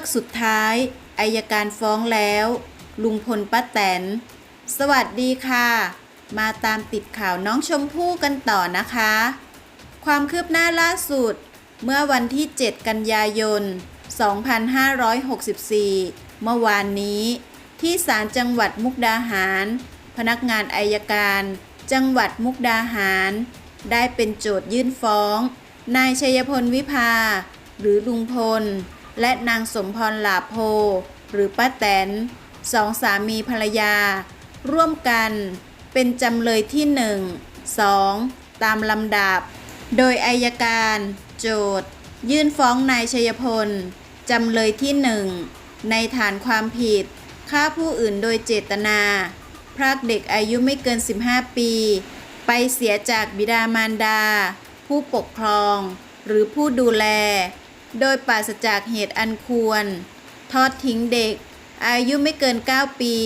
อกสุดท้ายอายการฟ้องแล้ว ลุงพลป้าแตน สวัสดีค่ะ มาตามติดข่าวน้องชมพู่กันต่อนะคะ ความคืบหน้าล่าสุด เมื่อวันที่ 7 กันยายน 2564 เมื่อวานนี้ ที่ศาลจังหวัดมุกดาหาร พนักงานอายการ จังหวัดมุกดาหาร ได้เป็นโจทยื่นฟ้อง นายชัยพลวิภา หรือลุงพล และนางสมพรหลาโพ หรือป้าแตนสองสามีภรรยา ร่วมกันเป็นจำเลยที่1 2ตามลำดับ โดยอายการ โจทยื่นฟ้องนายชัยพล จำเลยที่1ในฐานความผิดฆ่าผู้อื่นโดยเจตนา พรากเด็กอายุไม่เกิน 15 ปี ไปเสียจากบิดามารดา ผู้ปกครอง หรือผู้ดูแล โดยปราศจากเหตุอันควร ทอดทิ้งเด็ก อายุไม่เกิน 9 ปี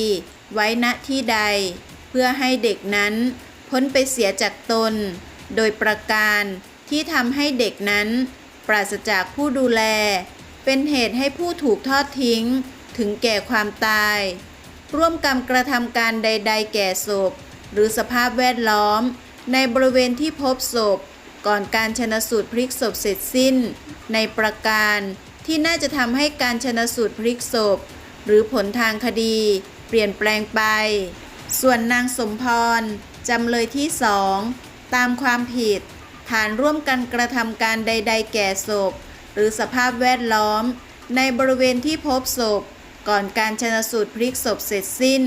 ไว้ณที่ใด เพื่อให้เด็กนั้นพ้นไปเสียจากตน โดยประการที่ทำให้เด็กนั้น ปราศจากผู้ดูแล เป็นเหตุให้ผู้ถูกทอดทิ้ง ถึงแก่ความตาย ร่วมกรรมกระทำการใด ๆ แก่ศพ หรือสภาพแวดล้อม ในบริเวณที่พบศพ ก่อนการชนะสูตรพลิกศพเสร็จสิ้น ในประการที่น่าจะทำให้การชนะสูตรพลิกศพ หรือผลทางคดี เปลี่ยนแปลงไป ส่วนนางสมพรจำเลยที่สองตามความผิด ฐานร่วมกันกระทำการใด ๆ แก่ศพ หรือสภาพแวดล้อม ในบริเวณที่พบศพ ก่อนการชนะสูตรพลิกศพเสร็จสิ้น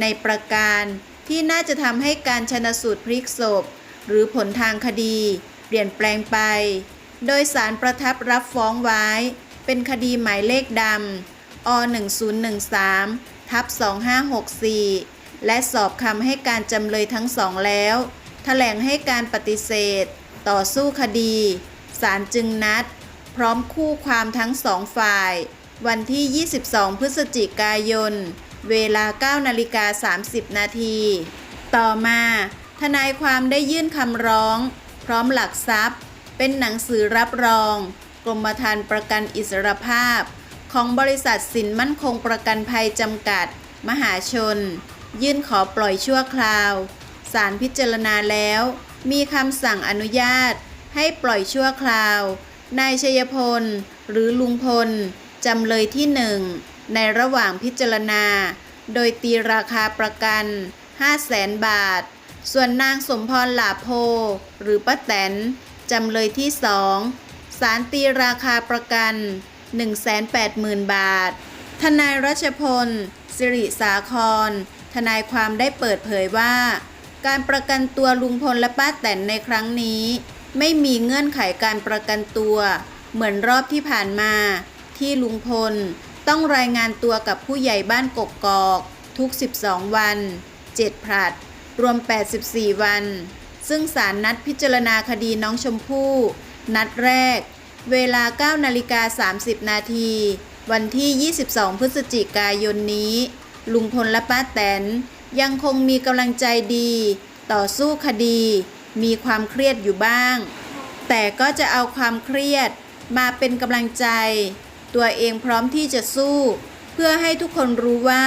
ในประการที่น่าจะทำให้การชนะสูตรพลิกศพ หรือผลทางคดี เปลี่ยนแปลงไป โดยสารประทับรับฟ้องไว้ เป็นคดีหมายเลขดำอ1013ทับ2564 และสอบคำให้การจำเลยทั้งสองแล้วแถลงให้การปฏิเสธ ต่อสู้คดี ศาลจึงนัด พร้อมคู่ความทั้งสองฝ่าย วันที่ 22 พฤศจิกายน เวลา 9นาฬิกา30 นาที ต่อมาทนายความได้ยื่นคำร้อง ร้อมหลักทรัพย์ เป็นหนังสือรับรอง กรมธรรม์ประกันอิสรภาพ ของบริษัทสินมั่นคงประกันภัยจำกัด มหาชน ยื่นขอปล่อยชั่วคราวศาลพิจารณาแล้ว มีคำสั่งอนุญาต ให้ปล่อยชั่วคราว นายชัยพล หรือลุงพลจำเลยที่หนึ่งในระหว่างพิจารณา โดยตีราคาประกัน 5 0 0แสนบาท ส่วนนางสมพรหลาโพ หรือป้าแตนจำเลยที่สองศาลตีราคาประกัน 180,000 บาท ทนายรัชพล สิริสาคร ทนายความได้เปิดเผยว่า การประกันตัวลุงพลและป้าแตนในครั้งนี้ ไม่มีเงื่อนไขการประกันตัว เหมือนรอบที่ผ่านมา ที่ลุงพลต้องรายงานตัวกับผู้ใหญ่บ้านกกกอก ทุก 12 วัน 7ผลัด รวม 84 วัน ซึ่งศาลนัดพิจารณาคดีน้องชมพู่ นัดแรก เวลา 9 นาฬิกา 30 นาที วันที่ 22 พฤศจิกายนนี้ ลุงพลและป้าแตน ยังคงมีกำลังใจดี ต่อสู้คดี มีความเครียดอยู่บ้าง แต่ก็จะเอาความเครียดมาเป็นกำลังใจ ตัวเองพร้อมที่จะสู้ เพื่อให้ทุกคนรู้ว่า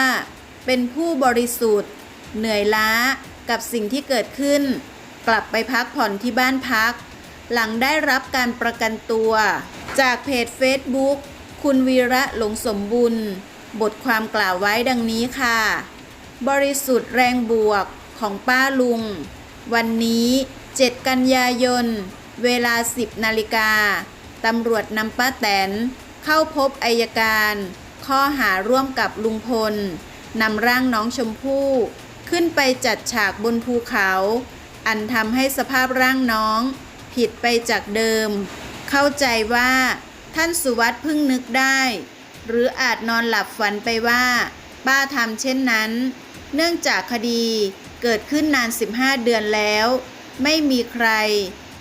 เป็นผู้บริสุทธิ์ เหนื่อยล้า กับสิ่งที่เกิดขึ้น กลับไปพักผ่อนที่บ้านพัก หลังได้รับการประกันตัว จากเพจ Facebook คุณวีระหลงสมบุญ บทความกล่าวไว้ดังนี้ค่ะ บริสุทธิ์แรงบวกของป้าลุง วันนี้ 7 กันยายน เวลา 10 นาฬิกาตำรวจนำป้าแตน เข้าพบอายการ ข้อหาร่วมกับลุงพลนำร่างน้องชมพู่ ขึ้นไปจัดฉากบนภูเขา อันทำให้สภาพร่างน้อง ผิดไปจากเดิม เข้าใจว่า ท่านสุวัสด์เพิ่งนึกได้ หรืออาจนอนหลับฝันไปว่า ป้าทำเช่นนั้น เนื่องจากคดีเกิดขึ้นนาน 15 เดือนแล้ว ไม่มีใคร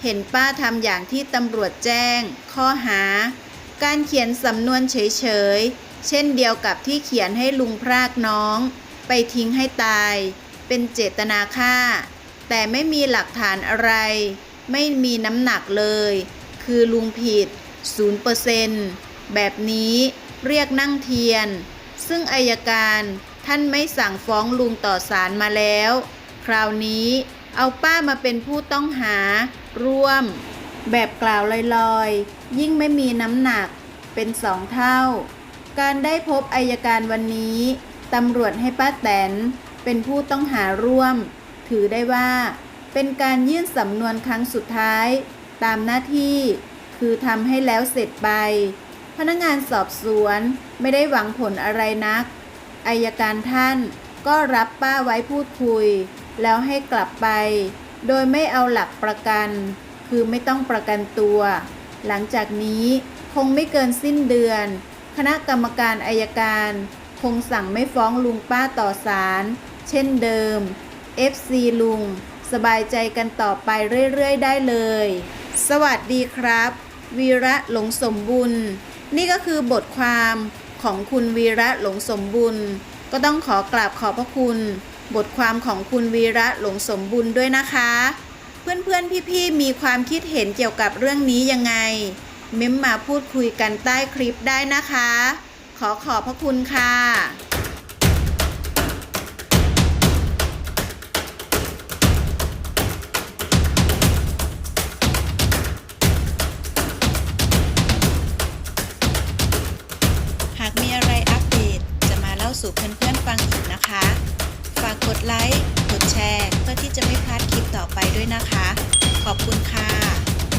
เห็นป้าทำอย่างที่ตำรวจแจ้ง ข้อหา การเขียนสำนวนเฉยๆเช่นเดียวกับที่เขียนให้ลุงพรากน้อง ไปทิ้งให้ตาย เป็นเจตนาฆ่า แต่ไม่มีหลักฐานอะไร ไม่มีน้ำหนักเลย คือลุงผิด 0%แบบนี้เรียกนั่งเทียน ซึ่งอายการท่านไม่สั่งฟ้องลุงต่อศาลมาแล้ว คราวนี้เอาป้ามาเป็นผู้ต้องหา ร่วม แบบกล่าวลอยๆ ยิ่งไม่มีน้ำหนักเป็นสองเท่า การได้พบอายการวันนี้ตำรวจให้ป้าแตน เป็นผู้ต้องหาร่วม ถือได้ว่า เป็นการยื่นสำนวนครั้งสุดท้าย ตามหน้าที่ คือทำให้แล้วเสร็จไป พนักงานสอบสวนไม่ได้หวังผลอะไรนักอายการท่านก็รับป้าไว้พูดคุย แล้วให้กลับไป โดยไม่เอาหลักประกัน คือไม่ต้องประกันตัว หลังจากนี้คงไม่เกินสิ้นเดือน คณะกรรมการอายการ คงสั่งไม่ฟ้องลุงป้าต่อศาล เช่นเดิม FC ลุง สบายใจกันต่อไปเรื่อยๆ ได้เลย สวัสดีครับ วีระหลงสมบุญ นี่ก็คือบทความของคุณวีระหลงสมบุญ ก็ต้องขอกราบขอบพระคุณ บทความของคุณวีระหลงสมบุญด้วยนะคะ เพื่อนๆ พี่ๆ มีความคิดเห็นเกี่ยวกับเรื่องนี้ยังไง เม้มมาพูดคุยกันใต้คลิปได้นะคะ ขอขอบพระคุณค่ะ สู่เพื่อนๆฟังอีกนะคะ ฝากกดไลค์ กดแชร์ เพื่อที่จะไม่พลาดคลิปต่อไปด้วยนะคะ ขอบคุณค่ะ